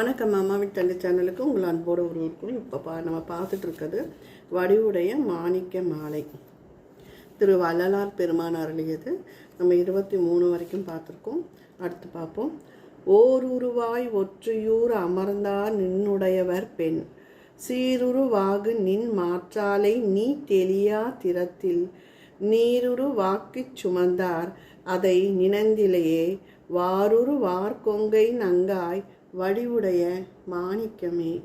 வணக்கம் அம்மாவின் தந்தை சேனலுக்கு உங்கள் அன்போடு ஒருவருக்கும் இப்போ பா நம்ம பார்த்துட்டு இருக்கிறது வடிவுடைய மாணிக்க மாலை. திரு வள்ளலார் பெருமான் அருளியது. நம்ம இருபத்தி மூணு வரைக்கும் பார்த்துருக்கோம். அடுத்து பார்ப்போம். ஓருருவாய் ஒற்றையூர் அமர்ந்தார் நின்னுடையவர் பெண். சீருருவாகு நின் மாற்றாலை நீ தெளியா திறத்தில். நீருரு வாக்கு சுமந்தார் அதை நினைந்திலேயே. வாருரு வார்கொங்கை நங்காய் வடிவுடைய மாணிக்கமே.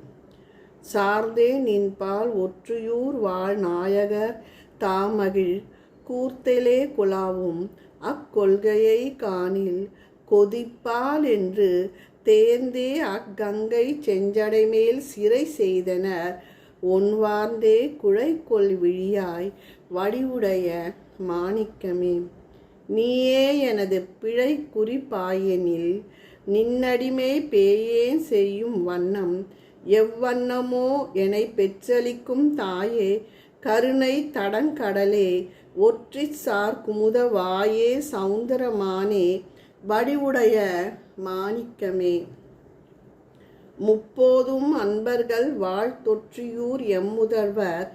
சார்ந்தே நின்பால் ஒற்றியூர் வாழ் நாயகர் தாமகிழ் கூர்த்தலே குலாவும் அக்கொள்கையை காணில் கொதிப்பால் என்று தேர்ந்தே அக்கங்கை செஞ்சடைமேல் சிறை செய்தனர். ஒன்வார்ந்தே குழைக்கொள் விழியாய் வடிவுடைய மாணிக்கமே. நீயே எனது பிழை குறிப்பாயெனில் நின்னடிமை பேயேன் செய்யும் வண்ணம். எவ்வண்ணமோ என்னை பெற்றளிக்கும் தாயே கருணை தடங்கடலே ஒற்றி சார் குமுத வாயே சௌந்தரமானே வடிவுடைய மாணிக்கமே. முப்போதும் அன்பர்கள் வாழ்த்தொற்றியூர் எம்முதல்வர்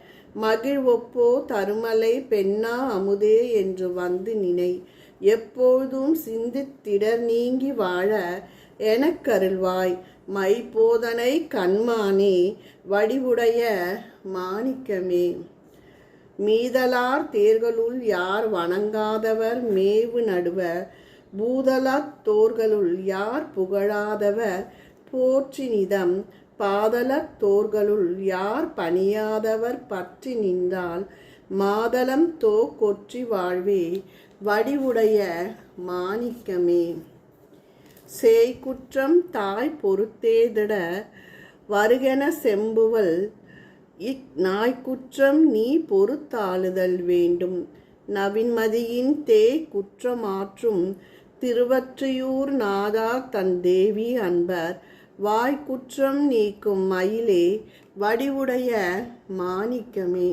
மகிழ்வொப்போ தருமலை பெண்ணா அமுதே என்று வந்து நினை. எப்பொழுதும் சிந்தித்திடர் நீங்கி வாழ எனக்கருள்வாய். மைபோதனை கண்மானே வடிவுடைய மாணிக்கமே. மீதலார் தேர்களுள் யார் வணங்காதவர்? மேவு நடுவர். பூதலத் தோர்களுள் யார் புகழாதவர்? போற்றி நிதம் பாதலத் தோர்களுள் யார் பணியாதவர்? பற்றி நின்றால் மாதளம் தோ கொற்றி வாழ்வே. வடிவுடைய மாணிக்கமே. சேய்குற்றம் தாய் பொறுத்தேதிட வருகென செம்புவல் இக் நாய்க்குற்றம் நீ பொறுத்தாளுதல் வேண்டும். நவின்மதியின் தே குற்றமாற்றும் திருவற்றியூர் நாதா தன் தேவி அன்பர் வாய்க்குற்றம் நீக்கும் மயிலே வடிவுடைய மாணிக்கமே.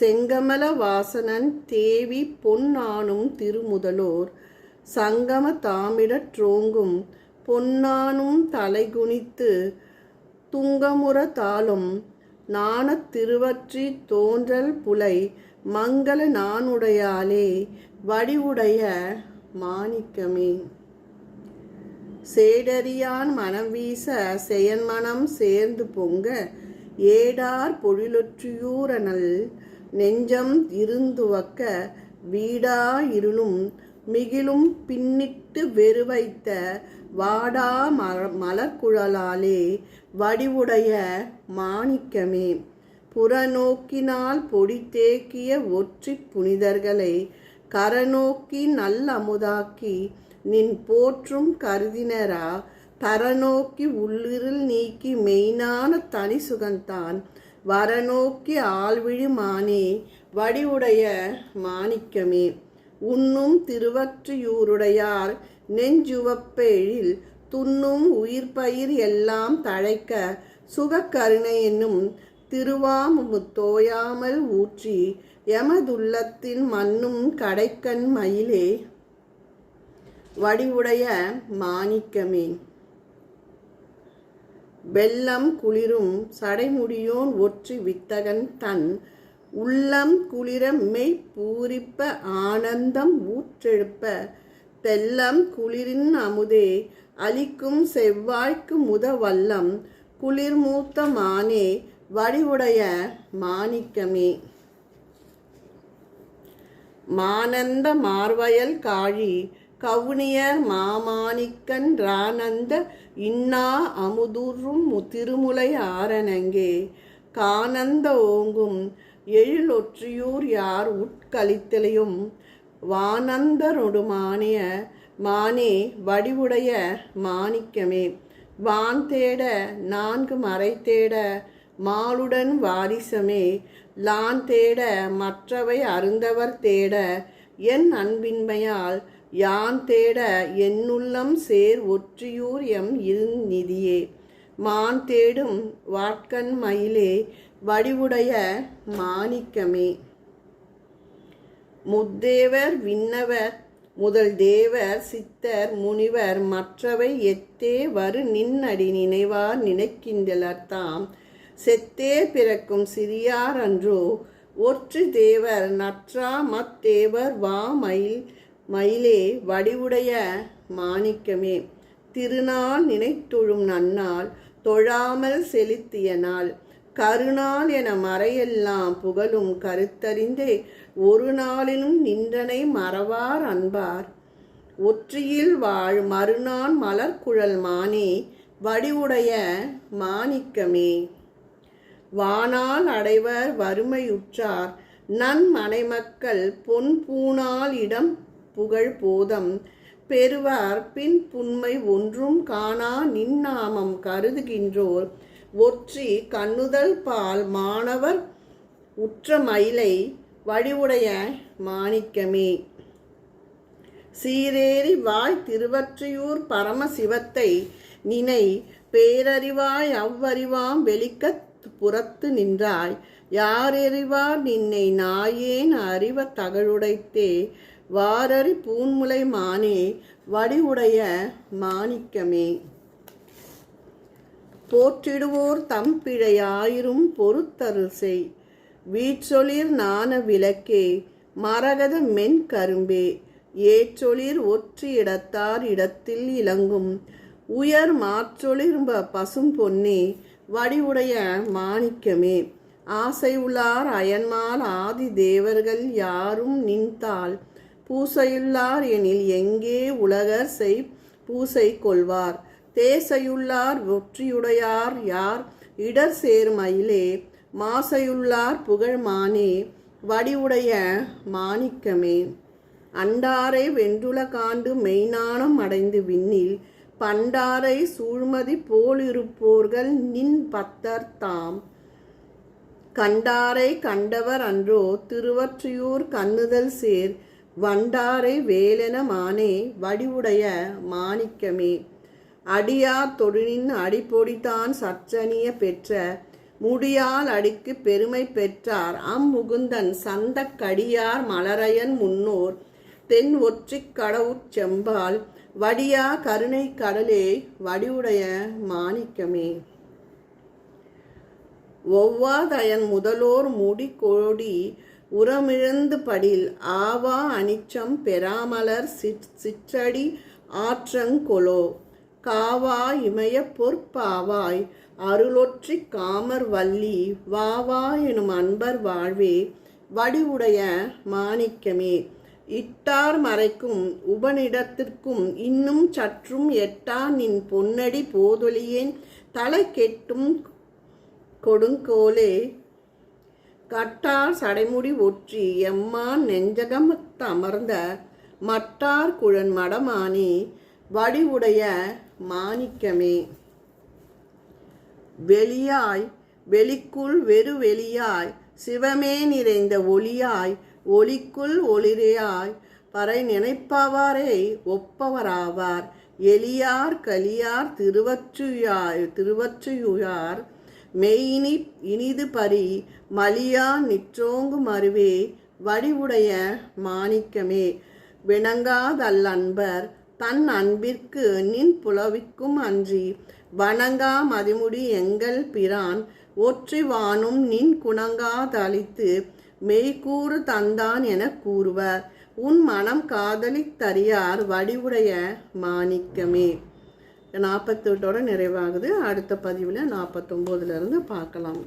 செங்கமல வாசனன் தேவி பொன்னானும் திருமுதலோர். சங்கம தாமிடற் ட்ரோங்கும் பொன்னானும் தலைகுனித்து துங்கமுற தாளும். நாணத் திருவற்றி தோன்றல் புலை மங்கள நானுடையாலே வடிவுடைய மாணிக்கமே. சேடரியான் மனம் வீச செயன்மனம் சேர்ந்து பொங்க ஏடார் பொழிலொற்றியூரனல் நெஞ்சம் இருந்துவக்க வீடா இருளும் மிகிலும் பின்னிட்டு வெறுவைத்த வாடா மலர்குழலாலே வடிவுடைய மாணிக்கமே. புறநோக்கினால் பொடி தேக்கிய ஒற்றி புனிதர்களை கரநோக்கி நல்லமுதாக்கி நின் போற்றும் கருதினரா தரநோக்கி உள்ளிருள் நீக்கி மெய்னான தனி சுகந்தான் வரநோக்கி ஆள்விழி மானே வடிவுடைய மாணிக்கமே. உண்ணும் திருவற்றியூருடையார் நெஞ்சுவப்பேழில் துண்ணும் உயிர்பயிர் எல்லாம் தழைக்க சுகக்கருணை என்னும் திருவாமு தோயாமல் ஊற்றி எமதுள்ளத்தின் மண்ணும் கடைக்கண் மயிலே. வடிவுடைய மாணிக்கமே. வெள்ளம் குளிரும் சடைமுடியோன் ஒற்றி வித்தகன் தன் உள்ளம் குளிர மெய் பூரிப்ப ஆனந்தம் ஊற்றெழுப்ப. தெல்லம் குளிரின் அமுதே அளிக்கும் செவ்வாய்க்கு முத வல்லம் குளிர் மூத்த மானே வடிவுடைய மாணிக்கமே. மானந்த மார்வயல் காழி கவுனியர் மாமாணிக்கன் ரானந்த இன்னா அமுதுறும் திருமுலை ஆரணங்கே கானந்த ஓங்கும் எழிலொற்றியூர் யார் உட்கழித்தலையும் வானந்தரொடுமானிய மானே வடிவுடைய மாணிக்கமே. வான் தேட நான்கு மறை தேட மாலுடன் வாரிசமே. லான் தேட மற்றவை அருந்தவர் தேட என் அன்பின்மையால் யான் தேட என்னுள்ளம் சேர் ஒற்றியூர் எம் இருநிதியே மான் தேடும் வாட்கண் மயிலே வடிவுடைய மாணிக்கமே. முத்தேவர் விண்ணவர் முதல் தேவர் சித்தர் முனிவர் மற்றவை எத்தே வரு நின்னடி நினைவார் நினைக்கின்றலர் தாம் செத்தே பிறக்கும் சிறியார் அன்றோ ஒற்று தேவர் நற்றா மத்தேவர் வா மயிலே வடிவுடைய மாணிக்கமே திருநாள் நினைத்தொழும் நன்னால் தொழாமல் செலுத்திய நாள். கருநாள் என மறையெல்லாம் புகழும் கருத்தறிந்தே ஒரு நாளிலும் நின்றனை மறவார் அன்பார். ஒற்றியில் வாழ் மறுநாள் மலர்குழல் மானே வடிவுடைய மாணிக்கமே. வானால் அடைவர் வறுமையுற்றார் நன் மனைமக்கள் பொன் பூணால் இடம் புகழ் போதம் பெறுவார். பின் புண்மை ஒன்றும் காணா நின்னாமம் கருதுகின்றோர். ஒற்றி கண்ணுதல் பால் மாணவர் உற்ற மயிலை வழிவுடைய மாணிக்கமே. சீரேறி வாய் திருவற்றியூர் பரமசிவத்தை நினை பேரறிவாய் அவ்வறிவாம் வெளிக்கத் புறத்து நின்றாய். யாரெறிவார் நின்னை நாயேன் அறிவ தகழுடைத்தே. வாரறி பூன்முலை மானே வடிவுடைய மாணிக்கமே. போற்றிடுவோர் தம் பிழையாயிரும் பொறுத்தருள் செய் வீற்றொளிர் நாண விளக்கே மரகத மென் கரும்பே. ஏற்றொளிர் ஒற்றி இடத்தார் இடத்தில் இலங்கும். உயர் மாற்றொளிர்ம்ப பசும் பொன்னே வடிவுடைய மாணிக்கமே. ஆசையுள்ளார் அயன்மால் ஆதி தேவர்கள் யாரும் நின்றால் பூசையுள்ளார் எனில் எங்கே உலகர் செய் பூசை கொள்வார்? தேசையுள்ளார் ஒற்றியுடையார் யார்? இடர் சேர்மயிலே மாசையுள்ளார் புகழ் மானே வடிவுடைய மாணிக்கமே. அண்டாரை வென்றுல காண்டு மெய்ஞானம் அடைந்து விண்ணில் பண்டாரை சூழ்மதி போலிருப்போர்கள் நின் பத்தர் தாம். கண்டாரை கண்டவர் அன்றோ திருவற்றியூர் கண்ணுதல் சேர் வண்டாரை வேலென மானே வடிவுடைய மாணிக்கமே. அடியார் தொழிலின் அடிப்பொடித்தான் சர்ச்சனிய பெற்ற முடியால் அடிக்கு பெருமை பெற்றார். அம்முகுந்தன் சந்தக்கடியார் மலரையன் முன்னோர் தென் ஒற்றிக் கடவுட் செம்பால் வடியா கருணை கடலே வடிவுடைய மாணிக்கமே. ஒவ்வாதயன் முதலோர் முடி கோடி உரமிழந்து படில் ஆவா அனிச்சம் பெறாமலர் சிற்றடி ஆற்றங்கொலோ காவா இமய பொற்பாவாய் அருளொற்றி காமர் வள்ளி வாவா எனும் அன்பர் வாழ்வே வடிவுடைய மாணிக்கமே. இட்டார் மறைக்கும் உபனிடத்திற்கும் இன்னும் சற்றும் எட்டா நின் பொன்னடி போதொலியேன் தலை கெட்டும் கொடுங்கோலே. கட்டார் சடைமுடி ஒற்றி எம்மான் நெஞ்சகமத்து அமர்ந்த மட்டார் குழன் மடமானி வடிவுடைய மாணிக்கமே. வெளியாய் வெளிக்குள் வெறு வெளியாய் சிவமே நிறைந்த ஒளியாய் ஒளிக்குள் ஒளிரையாய் பறை நினைப்பவாரே ஒப்பவராவார். எளியார் கலியார் திருவற்றுயார் திருவச்சுயார் மெய்னி இனிது பரி மலியா நிற்றோங்கு மருவே வடிவுடைய மாணிக்கமே. விளங்காதல்லன்பர் தன் அன்பிற்கு நின் புலவிக்கும் அன்றி வணங்கா மதிமுடி எங்கள் பிரான் ஒற்றிவானும் நின் குணங்காதளித்து மெய்கூறு தந்தான் என கூறுவர். உன் மனம் காதலித் தறியார் வடிவுடைய மாணிக்கமே. நாற்பத்தெட்டோட நிறைவாகுது. அடுத்த பதிவில் நாற்பத்தொம்போதுலேருந்து பார்க்கலாம்.